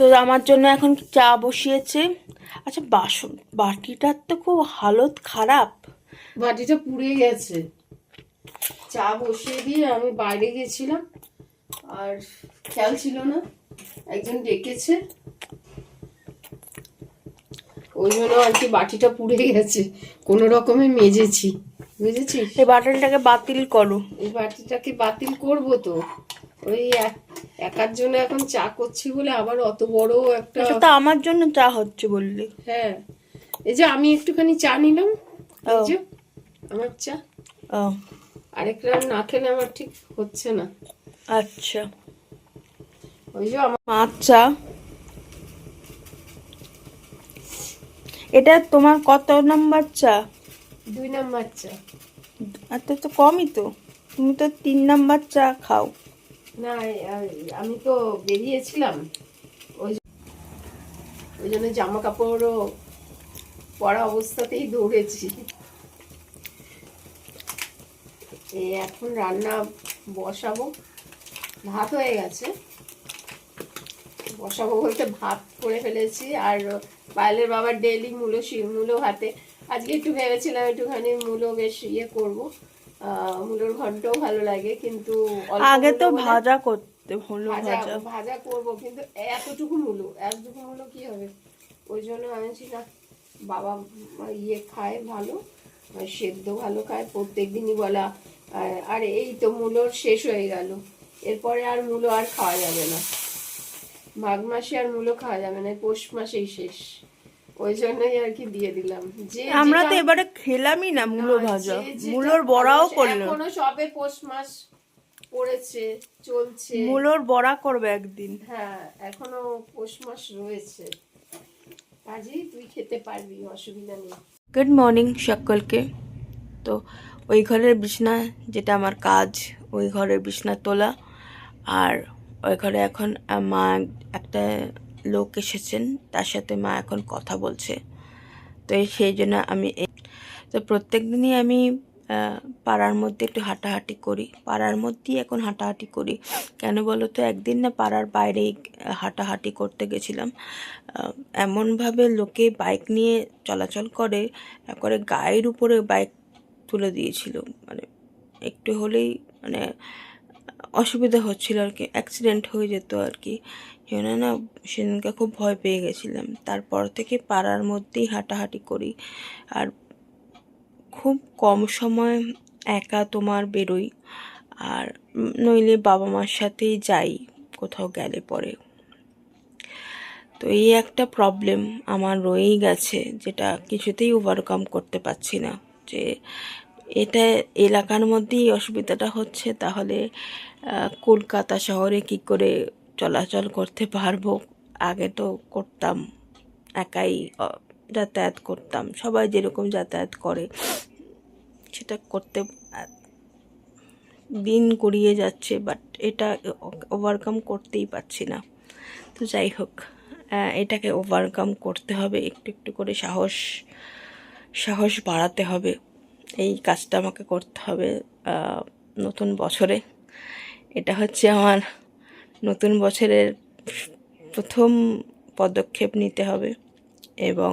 তো আমার জন্য এখন চা বসিয়েছে। আচ্ছা বাসন বাটিটার তো খুব হালত খারাপ। বাটিটা পুড়ে গেছে। চা বসিয়ে দিয়ে আমি বাইরে গেছিলাম। আর খেয়াল ছিল না একজন ডেকেছে। ওই জন্য আর কি বাটিটা পুড়ে গেছে। কোনো রকমে মেজেছি। বুঝেছিস? এই বাটনটাকে বাতিল করো। এই বাটিটাকে বাতিল করব তো। ওই এক- একার জন্য এখন চা করছি বলে আবার অত বড় একটা এটা তো আমার জন্য চা হচ্ছে বললি। হ্যাঁ। এই যে আমি একটুখানি চা নিলাম। এই যে আমার চা। আরেক না খেলে আমার ঠিক হচ্ছে না। আচ্ছা। ওই যে আমার পাঁচ চা। এটা তোমার কত নাম্বার চা? দুই নাম্বার চা। এত তো কমই তো। তুমি তো তিন নাম্বার চা খাও। না আমি তো বেরিয়েছিলাম। ওই জন্য জামা কাপড়ও পরা অবস্থাতেই দৌড়েছি। এখন রান্না বসাবো। ভাত হয়ে গেছে। বসাবো বলতে ভাত করে ফেলেছি। আর পায়েলের বাবার ডেলি মূলো মূলো হাতে আজকে একটু ভেবেছিলাম একটুখানি মূলো বেশ ইয়ে করব। মূলোর ঘন্টও ভালো লাগে কিন্তু আগে তো ভাজা করতে হলো ভাজা ভাজা। করব কিন্তু এতটুকু মূলো এতটুকু মূলো কি হবে? ওই জন্য আমি না। বাবা ইয়ে খায় ভালো সেদ্ধ ভালো খায় প্রত্যেক দিনই বলা আর- আর এই তো মূলোর শেষ হয়ে গেল। এরপরে আর মূলো আর খাওয়া যাবে না। মাঘ মাসে আর মূলো খাওয়া যাবে না পৌষ মাসেই শেষ। ওই জন্যই আর কি দিয়ে দিলাম। যে আমরা তো এবারে খেলামই না মূলো ভাজা। মূলোর বড়াও করল। এখনও সবে পৌষ মাস পড়েছে চলছে। মূলোর বড়া করবে একদিন। হ্যাঁ এখনও পৌষ মাস রয়েছে। কাজেই তুই খেতে পারবি অসুবিধা নেই। গুড মর্নিং সকলকে। তো ওই ঘরের বিছনা যেটা আমার কাজ ওই ঘরের বিছনা তোলা। আর ওই ঘরে এখন মা একটা লোক এসেছেন, তার সাথে মা এখন কথা বলছে। তো সেই জন্য আমি তো প্রত্যেক দিনই আমি পাড়ার মধ্যে একটু হাঁটাহাঁটি করি। পাড়ার মধ্যেই এখন হাঁটাহাঁটি করি। কেন বলো তো একদিন না পাড়ার বাইরেই হাঁটাহাঁটি করতে গেছিলাম। এমনভাবে লোকে বাইক নিয়ে চলাচল করে করে গায়ের উপরে বাইক তুলে দিয়েছিল। মানে একটু হলেই মানে অসুবিধা হচ্ছিল আর কি অ্যাক্সিডেন্ট হয়ে যেত আর কি। জন্য না, সেদিনকে খুব ভয় পেয়ে গেছিলাম। তারপর থেকে পাড়ার মধ্যেই হাঁটাহাঁটি করি। আর খুব কম সময় একা তোমার বেরোই। আর নইলে বাবা মার সাথেই যাই, কোথাও গেলে পরে। তো এই একটা প্রবলেম আমার রয়েই গেছে, যেটা কিছুতেই ওভারকাম করতে পারছি না। যে এটা এলাকার মধ্যেই অসুবিধাটা হচ্ছে, তাহলে কলকাতা শহরে কি করে চলাচল করতে পারব? আগে তো করতাম, একাই যাতায়াত করতাম। সবাই যেরকম যাতায়াত করে, সেটা করতে দিন গড়িয়ে যাচ্ছে বাট এটা ওভারকাম করতেই পারছি না। তো যাই হোক এটাকে ওভারকাম করতে হবে, একটু একটু করে সাহস সাহস বাড়াতে হবে। এই কাজটা আমাকে করতে হবে নতুন বছরে। এটা হচ্ছে আমার নতুন বছরের প্রথম পদক্ষেপ নিতে হবে এবং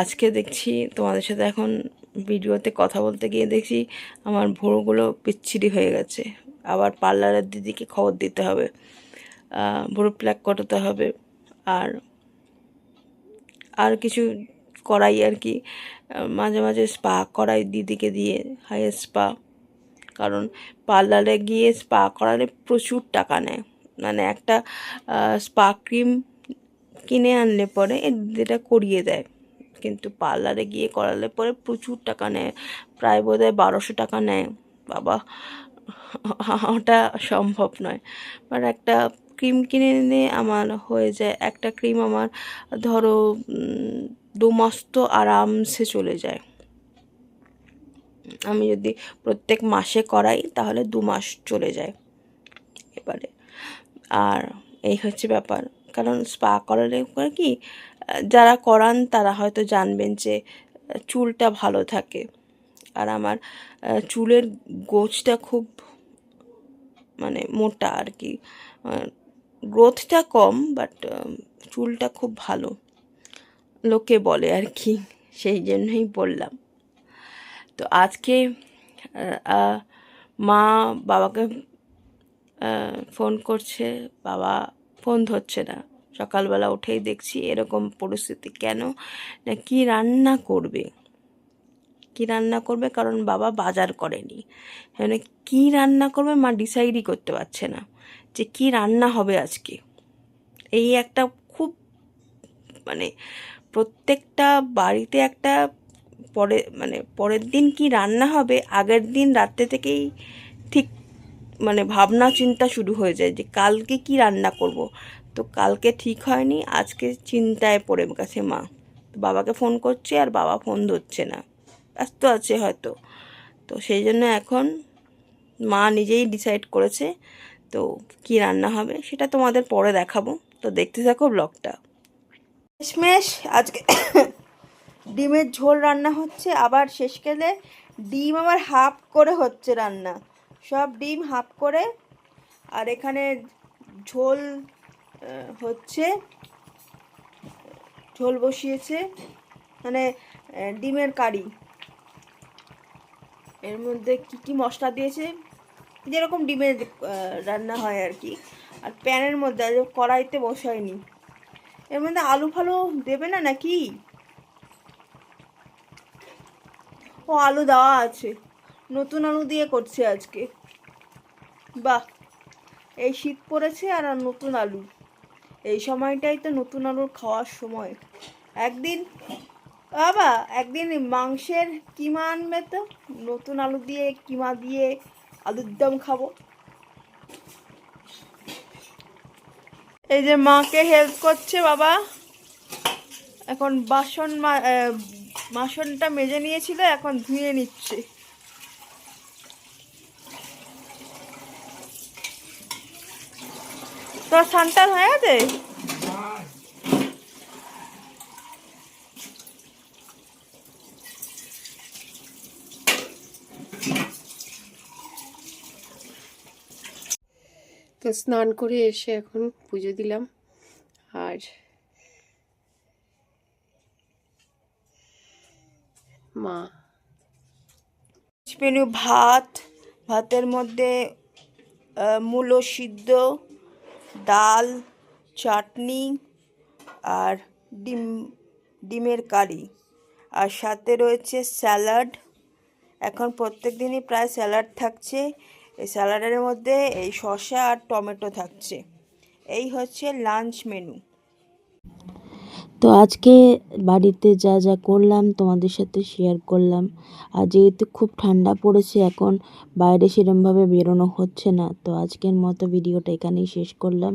আজকে দেখছি তোমাদের সাথে এখন ভিডিওতে কথা বলতে গিয়ে দেখছি আমার ভুঁড়োগুলো পিচ্ছিরি হয়ে গেছে। আবার পার্লারের দিদিকে খবর দিতে হবে ভুঁড়ো প্ল্যাক করাতে হবে। আর আর কিছু করাই আর কি। মাঝে মাঝে স্পা করাই দিদিকে দিয়ে হাই স্পা কারণ পার্লারে গিয়ে স্পা করালে প্রচুর টাকা নেয়। মানে একটা স্পা ক্রিম কিনে আনলে পরে দিদিটা করিয়ে দেয়। কিন্তু পার্লারে গিয়ে করালে পরে প্রচুর টাকা নেয়। প্রায় বোধ হয় বারোশো টাকা নেয়। বাবা, ওটা সম্ভব নয়। বাট একটা ক্রিম কিনে এনে আমার হয়ে যায়। একটা ক্রিম আমার, ধরো দু তো আরামসে চলে যায়। আমি যদি প্রত্যেক মাসে করাই, তাহলে দু মাস চলে যায় এবারে। আর এই হচ্ছে ব্যাপার। কারণ স্পা করালে করে কি, যারা করান তারা হয়তো জানবেন যে, চুলটা ভালো থাকে। আর আমার, চুলের গোছটা খুব মানে মোটা আর কি। গ্রোথটা কম বাট চুলটা খুব ভালো। লোকে বলে আর কি, সেই জন্যই বললাম। তো আজকে মা বাবাকে ফোন করছে, বাবা ফোন ধরছে না। সকালবেলা উঠেই দেখছি এরকম পরিস্থিতি। কেন? না কি রান্না করবে? কি রান্না করবে? কারণ বাবা বাজার করেনি। মানে কি রান্না করবে মা ডিসাইডই করতে পারছে না যে কি রান্না হবে আজকে। এই একটা খুব মানে প্রত্যেকটা বাড়িতে একটা পরে মানে পরের দিন কি রান্না হবে, আগের দিন রাত্রে থেকেই ঠিক মানে ভাবনা চিন্তা শুরু হয়ে যায় যে কালকে কি রান্না করব। তো কালকে ঠিক হয়নি, আজকে চিন্তায় পড়ে গেছে মা। বাবাকে ফোন করছে আর বাবা ফোন ধরছে না। ব্যস্ত আছে হয়তো। তো সেই জন্য এখন মা নিজেই ডিসাইড করেছে তো কি রান্না হবে, সেটা তোমাদের পরে দেখাবো। তো দেখতে থাকো ব্লগটা শেষমেশ আজকে ডিমের ঝোল রান্না হচ্ছে, আবার শেষকালে ডিম আবার হাফ করে হচ্ছে রান্না। সব ডিম হাফ করে, আর এখানে ঝোল হচ্ছে, ঝোল বসিয়েছে মানে ডিমের কারি। এর মধ্যে কি কি মশলা দিয়েছে? যেরকম ডিমের রান্না হয় আর কি। আর প্যানের মধ্যে কড়াইতে বসায়নি এর মধ্যে আলু ফালু দেবে না নাকি? ও, আলু দেওয়া আছে। নতুন আলু দিয়ে করছে আজকে। বাহ, এই শীত পড়েছে আর নতুন আলু। এই সময়টাই তো নতুন আলুর খাওয়ার সময়। একদিন, বাবা, একদিন মাংসের কিমা আনবে তো? নতুন আলু দিয়ে, কিমা দিয়ে আলুর দম খাব। এই যে মাকে হেল্প করছে বাবা। এখন বাসন বাসনটা মেজে নিয়েছিল, এখন ধুয়ে নিচ্ছে। তোর সান্টান হয়ে গেছে? তো স্নান করে এসে এখন পুজো দিলাম। আর মা। মেনু ভাত, ভাতের মধ্যে মূলো সিদ্ধ, ডাল, চাটনি আর ডিম, ডিমের কারি। আর সাথে রয়েছে স্যালাড। এখন প্রত্যেক দিনই প্রায় স্যালাড থাকছে। এই স্যালাডের মধ্যে এই শসা আর টমেটো থাকছে। এই হচ্ছে লাঞ্চ মেনু। তো আজকে বাড়িতে যা যা করলাম, তোমাদের সাথে শেয়ার করলাম। আর যেহেতু খুব ঠান্ডা পড়েছে, এখন বাইরে সেরমভাবে বেরোনো হচ্ছে না। তো আজকের মতো ভিডিওটা এখানেই শেষ করলাম।